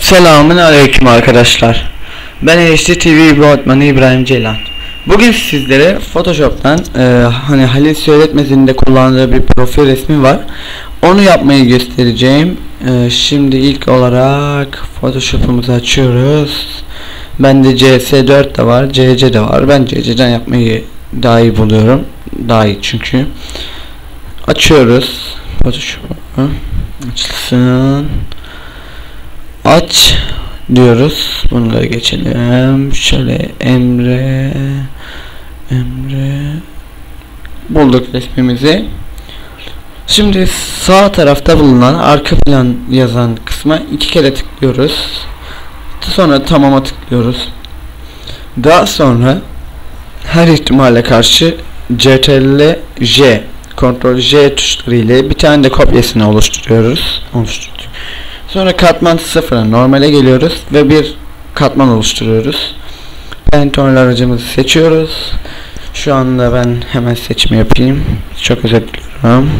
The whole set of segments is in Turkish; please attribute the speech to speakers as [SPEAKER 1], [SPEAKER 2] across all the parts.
[SPEAKER 1] Selamun aleyküm arkadaşlar. Ben HD TV Boğatmanı İbrahim Ceylan. Bugün sizlere Photoshop'tan e, hani Halil Söyletmesi'nde kullandığı bir profil resmi var. Onu yapmayı göstereceğim. E, şimdi ilk olarak Photoshop'umuzu açıyoruz. Bende CS4 de var, CC de var. Ben CC'den yapmayı daha iyi buluyorum. Daha iyi çünkü. Açıyoruz. Açılsın aç diyoruz. Bunları geçelim. Şöyle Emre Emre bulduk resmimizi. Şimdi sağ tarafta bulunan arka plan yazan kısma iki kere tıklıyoruz. Sonra tamama tıklıyoruz. Daha sonra her ihtimale karşı CTRL J Ctrl J tuşları ile bir tane de kopyasını oluşturuyoruz. Oluşturduk. Sonra katman sıfıra normale geliyoruz ve bir katman oluşturuyoruz. Pantone aracımızı seçiyoruz. Şu anda ben hemen seçimi yapayım. Çok özür diliyorum.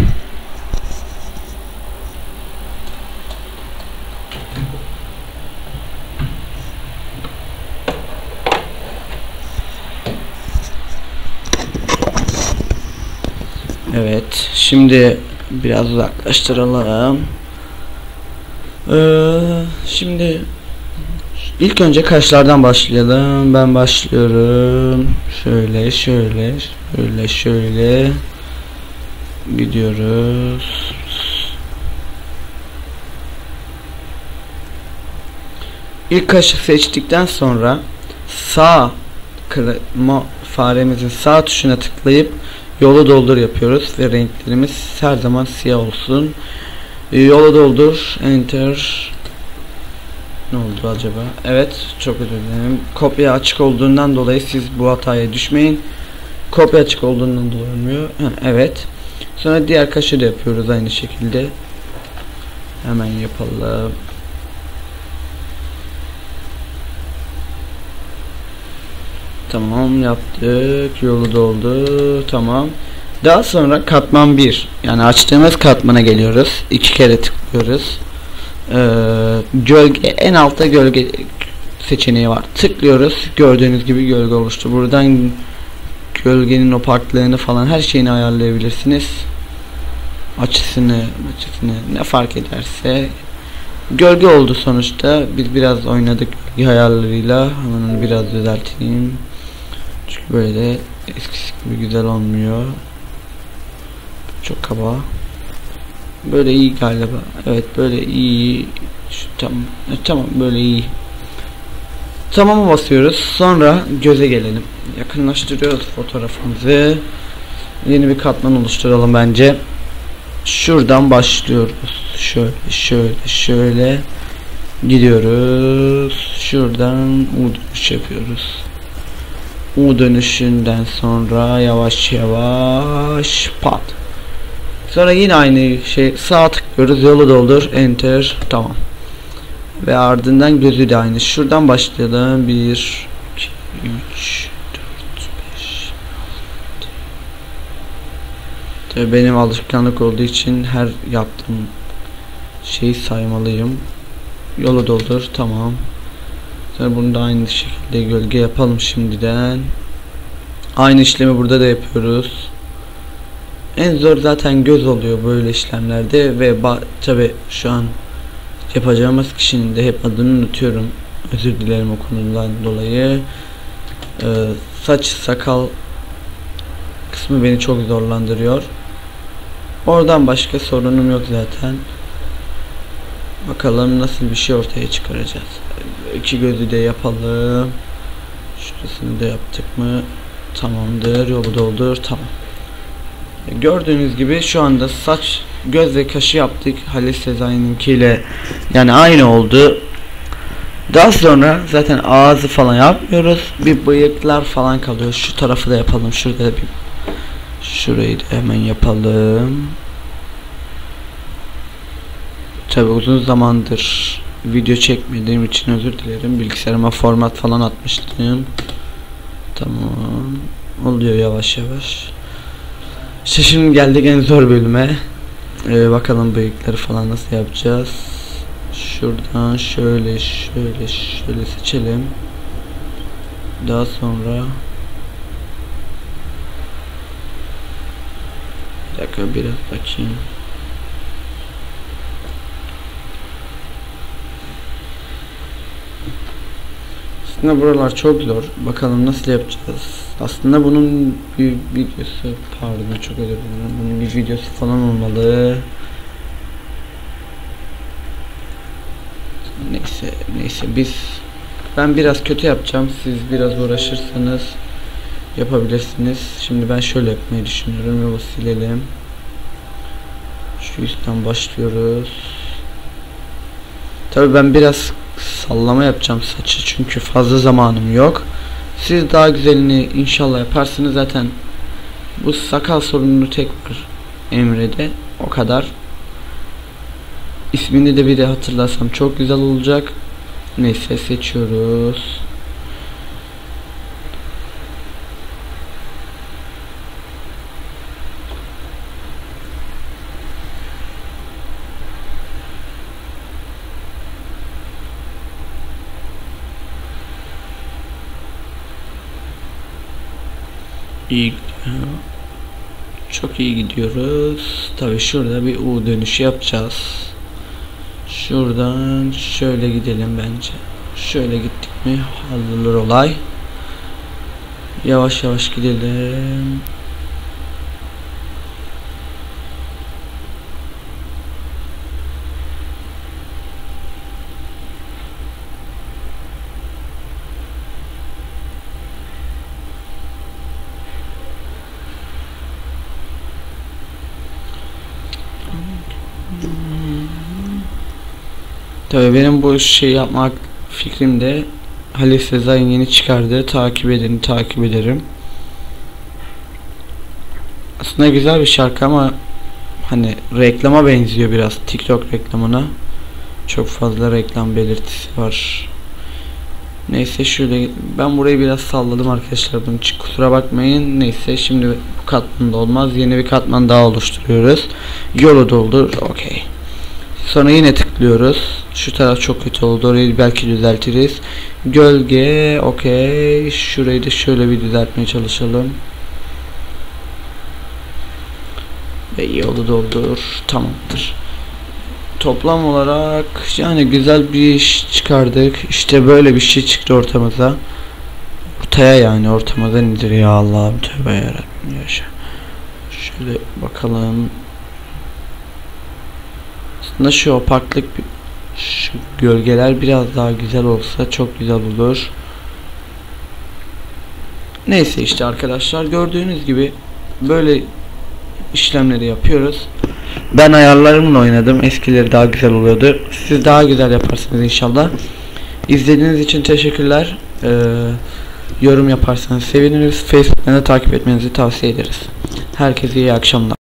[SPEAKER 1] Şimdi biraz uzaklaştıralım. Ee, şimdi ilk önce kaşlardan başlayalım. Ben başlıyorum. Şöyle şöyle şöyle şöyle gidiyoruz. İlk kaşı seçtikten sonra sağ faremizin sağ tuşuna tıklayıp yolu doldur yapıyoruz ve renklerimiz her zaman siyah olsun. Yola doldur. Enter. Ne oldu acaba? Evet. Çok özür dilerim. Kopya açık olduğundan dolayı siz bu hataya düşmeyin. Kopya açık olduğundan dolayı olmuyor. evet. Sonra diğer kaşı da yapıyoruz aynı şekilde. Hemen yapalım. Tamam yaptık. Yolu doldu. Tamam. Daha sonra katman 1 yani açtığımız katmana geliyoruz. iki kere tıklıyoruz. Ee, gölge en altta gölge seçeneği var. Tıklıyoruz. Gördüğünüz gibi gölge oluştu. Buradan gölgenin opaklığını falan her şeyini ayarlayabilirsiniz. Açısını, açısını ne fark ederse gölge oldu sonuçta. Biz biraz oynadık gölge ayarlarıyla. Hemen onu biraz düzelteyim. Çünkü böyle eskisi gibi güzel olmuyor. Çok kaba. Böyle iyi galiba. Evet böyle iyi. Şu, tamam. E, tamam böyle iyi. Tamam'a basıyoruz. Sonra göze gelelim. Yakınlaştırıyoruz fotoğrafımızı. Yeni bir katman oluşturalım bence. Şuradan başlıyoruz. Şöyle şöyle şöyle gidiyoruz. Şuradan U yapıyoruz. U dönüşünden sonra yavaş yavaş pat. Sonra yine aynı şey sağ tıklıyoruz yolu doldur enter tamam. Ve ardından gözü de aynı. Şuradan başlayalım. 1 2 3 4 5 Tabii benim alışkanlık olduğu için her yaptığım şeyi saymalıyım. Yolu doldur tamam. Sonra bunu da aynı şekilde gölge yapalım şimdiden. Aynı işlemi burada da yapıyoruz. En zor zaten göz oluyor böyle işlemlerde ve tabi şu an yapacağımız kişinin de hep adını unutuyorum. Özür dilerim o konudan dolayı. Ee, saç sakal kısmı beni çok zorlandırıyor. Oradan başka sorunum yok zaten. Bakalım nasıl bir şey ortaya çıkaracağız. İki gözü de yapalım. Şurasını da yaptık mı? Tamamdır. Yolu doldur. Tamam. Gördüğünüz gibi şu anda saç, göz ve kaşı yaptık Halis Sezai'ninkiyle yani aynı oldu. Daha sonra zaten ağzı falan yapmıyoruz. Bir bıyıklar falan kalıyor. Şu tarafı da yapalım. Şurada da bir şurayı da hemen yapalım. Tabi uzun zamandır video çekmediğim için özür dilerim. Bilgisayarıma format falan atmıştım. Tamam. oluyor yavaş yavaş. İşte şimdi geldik en zor bölüme. Ee, bakalım bıyıkları falan nasıl yapacağız. Şuradan şöyle şöyle şöyle seçelim. Daha sonra Bir dakika biraz bakayım. Aslında buralar çok zor. Bakalım nasıl yapacağız. Aslında bunun bir videosu pardon çok özür dilerim. Bunun bir videosu falan olmalı. Neyse neyse biz ben biraz kötü yapacağım. Siz biraz uğraşırsanız yapabilirsiniz. Şimdi ben şöyle yapmayı düşünüyorum. Yolu silelim. Şu üstten başlıyoruz. Tabii ben biraz sallama yapacağım saçı çünkü fazla zamanım yok. Siz daha güzelini inşallah yaparsınız zaten. Bu sakal sorununu tek var Emre'de. O kadar. İsmini de bir de hatırlasam çok güzel olacak. Neyse seçiyoruz. İyi gidiyor. Çok iyi gidiyoruz. Tabi şurada bir U dönüşü yapacağız. Şuradan şöyle gidelim bence. Şöyle gittik mi hallolur olay. Yavaş yavaş gidelim. Tabii benim bu şey yapmak fikrimde Halil Sezai'nin yeni çıkardığı takip edin takip ederim. Aslında güzel bir şarkı ama hani reklama benziyor biraz TikTok reklamına. Çok fazla reklam belirtisi var. Neyse şöyle ben burayı biraz salladım arkadaşlar bunun için kusura bakmayın. Neyse şimdi bu katmanda olmaz. Yeni bir katman daha oluşturuyoruz. Yolu doldur. Okey. Sonra yine tıklıyoruz. Şu taraf çok kötü oldu. Orayı belki düzeltiriz. Gölge. Okey. Şurayı da şöyle bir düzeltmeye çalışalım. Ve yolu doldur. Tamamdır. Toplam olarak yani güzel bir iş çıkardık. İşte böyle bir şey çıktı ortamıza. Ortaya yani ortamıza nedir ya Allah'ım tövbe yarabbim yaşa. Şöyle bakalım. Aslında şu opaklık şu gölgeler biraz daha güzel olsa çok güzel olur. Neyse işte arkadaşlar gördüğünüz gibi böyle işlemleri yapıyoruz. Ben ayarlarımla oynadım. Eskileri daha güzel oluyordu. Siz daha güzel yaparsınız inşallah. İzlediğiniz için teşekkürler. Ee, yorum yaparsanız seviniriz. Facebook'tan da takip etmenizi tavsiye ederiz. Herkese iyi akşamlar.